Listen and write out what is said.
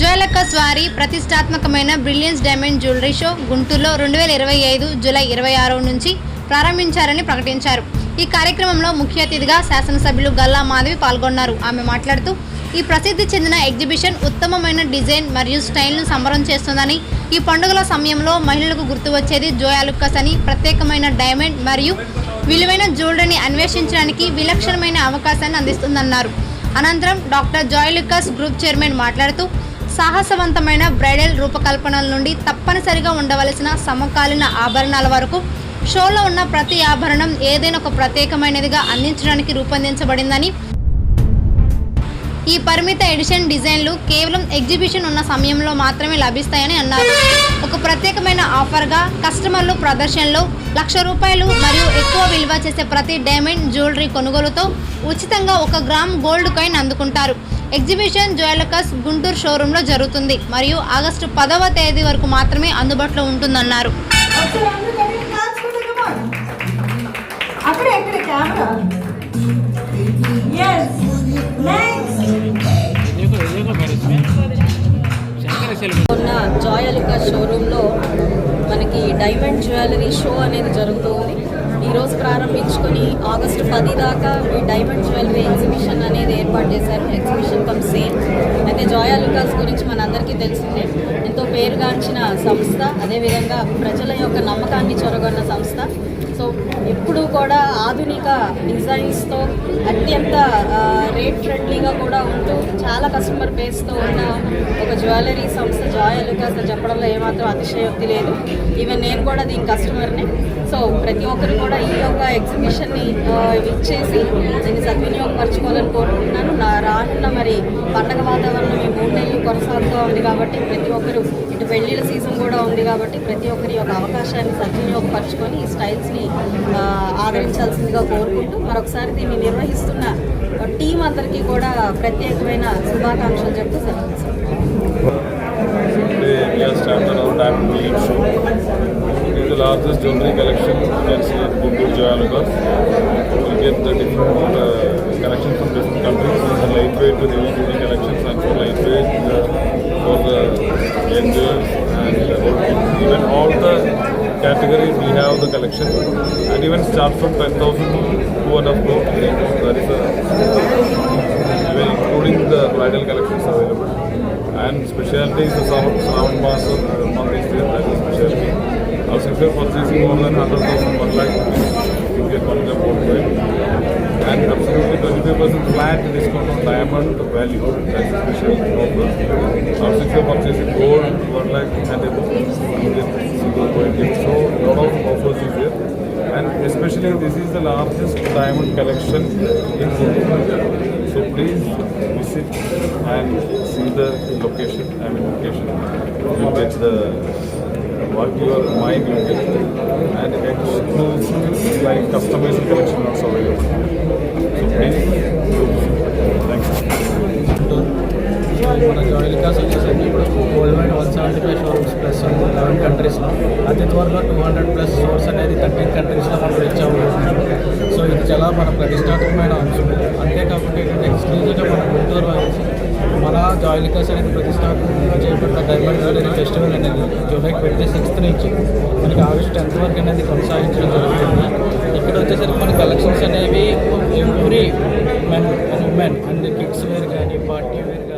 జోయలుకస్ వారి ప్రతిష్టాత్మకమైన brilliance diamond jewellery show గుంటూరులో రెండు వేల ఇరవై ఐదు జూలై ఇరవై ఆరు నుంచి ప్రారంభించారని ప్రకటించారు. ఈ కార్యక్రమంలో ముఖ్య అతిథిగా శాసనసభ్యులు గల్లా మాధవి పాల్గొన్నారు. ఆమె మాట్లాడుతూ ఈ ప్రసిద్ధి చెందిన ఎగ్జిబిషన్ ఉత్తమమైన డిజైన్ మరియు స్టైల్ను సంబరం చేస్తుందని ఈ పండుగల సమయంలో మహిళలకు గుర్తు వచ్చేది జోయాలుక్కస్ అని ప్రత్యేకమైన డైమండ్ మరియు విలువైన జ్యువెలరీని అన్వేషించడానికి విలక్షణమైన అవకాశాన్ని అందిస్తుందన్నారు. అనంతరం డాక్టర్ జోయలుక్కస్ గ్రూప్ చైర్మన్ మాట్లాడుతూ సాహసవంతమైన బ్రైడల్ రూపకల్పనల నుండి తప్పనిసరిగా ఉండవలసిన సమకాలీన ఆభరణాల వరకు షోలో ఉన్న ప్రతి ఆభరణం ఏదైనా ఒక ప్రత్యేకమైనదిగా అందించడానికి రూపొందించబడిందని. ఈ పరిమిత ఎడిషన్ డిజైన్లు కేవలం ఎగ్జిబిషన్ ఉన్న సమయంలో మాత్రమే లభిస్తాయని అన్నారు. ఒక ప్రత్యేకమైన ఆఫర్గా కస్టమర్లు ప్రదర్శనలో లక్ష రూపాయలు మరియు ఎక్కువ విలువ చేసే ప్రతి డైమండ్ జ్యువెలరీ కొనుగోలుతో ఉచితంగా ఒక గ్రామ్ గోల్డ్ కాయిన్ అందుకుంటారు. ఎగ్జిబిషన్ జ్యువెలకస్ గుంటూరు షోరూంలో జరుగుతుంది. మరియు ఆగస్టు పదవ తేదీ వరకు మాత్రమే అందుబాటులో ఉంటుందన్నారు. ఉన్న జాయ్ అలుకా షోరూంలో మనకి డైమండ్ జ్యువెలరీ షో అనేది జరుగుతుంది ఈరోజు ప్రారంభించుకొని ఆగస్టు పది దాకా ఈ డైమండ్ జ్యువెలరీ ఎగ్జిబిషన్ అనేది ఏర్పాటు చేశారు. ఎగ్జిబిషన్ కమ్ సేమ్. అయితే జోయా లుకాస్ గురించి మనందరికీ తెలిసిందే. ఎంతో పేరుగాంచిన సంస్థ అదేవిధంగా ప్రజల యొక్క నమ్మకాన్ని చొరగొన్న సంస్థ. సో ఎప్పుడూ కూడా ఆధునిక డిజైన్స్తో రేట్ ఫ్రెండ్లీగా కూడా ఉంటూ చాలా కస్టమర్ బేస్తో ఉన్న ఒక జ్యువెలరీ సంస్థ జాయ్ అలుకాస్ చెప్పడంలో ఏమాత్రం అతిశయోక్తి లేదు. ఈవెన్ నేను కూడా దీని కస్టమర్ని సో ప్రతి ఒక్కరు కూడా ఈ యొక్క ఎగ్జిబిషన్ని ఇచ్చేసి దీన్ని సద్వినియోగపరచుకోవాలని కోరుకుంటున్నాను. నా రానున్న మరి పండగ వాతావరణం ఈ మూడు నెలలు కొనసాగుతూ ఉంది కాబట్టి ప్రతి ఒక్కరు ఇటు పెళ్ళిళ్ళ సీజన్ కూడా ఉంది కాబట్టి ప్రతి ఒక్కరి యొక్క అవకాశాన్ని సద్వినియోగపరచుకొని ఈ స్టైల్స్ని ఆదరించాల్సిందిగా కోరుకుంటూ మరొకసారి దీన్ని నిర్వహిస్తున్న టీం అందరికీ కూడా ప్రత్యేకమైన శుభాకాంక్షలు చెప్తూ సెలవు Today we are started our show. It largest jewelry collection you can see at Guntur get the different uh, collections from different countries. From lightweight to heavy duty collections and from lightweight uh, for the young and uh. Even all the categories we have the collection and even start from 10,000 to and half crore. That is a even including the bridal collections available. And specialty is the Savan Mass uh, month is there, that is specialty. Also, if you are more than 100,000, 1 lakh get one gram gold coin. And absolutely 25% flat discount on diamond value, that is specialty offer. Also, if you are purchasing gold, 1 lakh and above, you get silver coin gift. So, lot of offers is there. And especially this is the largest diamond collection in Guntur. So please visit and see the location, I mean location. You get the what your mind you get and exclusive like customized collection also available. So please do visit. Thanks. మన జాయిలికాస్ వచ్చేసరికి ఇప్పుడు world wide one seventy five showrooms plus eleven కంట్రీస్లో అతి త్వరలో two hundred plus stores అనేది thirteen కంట్రీస్లో మనం reach అవ్వబోతున్నాం so ఇది చాలా మన ప్రతిష్టాత్మకమైన అంశం అంతేకాకుండా ఏంటంటే ఎక్స్క్లూజివ్గా మన గుంటూరు నుంచి మన జాయిలికాస్ అనేది ప్రతిష్టాత్మకంగా చేయబడ్డ డైమండ్ ఫెస్టివల్ అనేది జూలై ట్వంటీ సిక్స్త్ నుంచి మనకి ఆగస్ట్ టెన్త్ వరకు అనేది కొనసాగించడం జరుగుతుంది ఇక్కడ వచ్చేసరికి మన కలెక్షన్స్ అనేవి every men and women and kids wear కానీ పార్టీ వేర్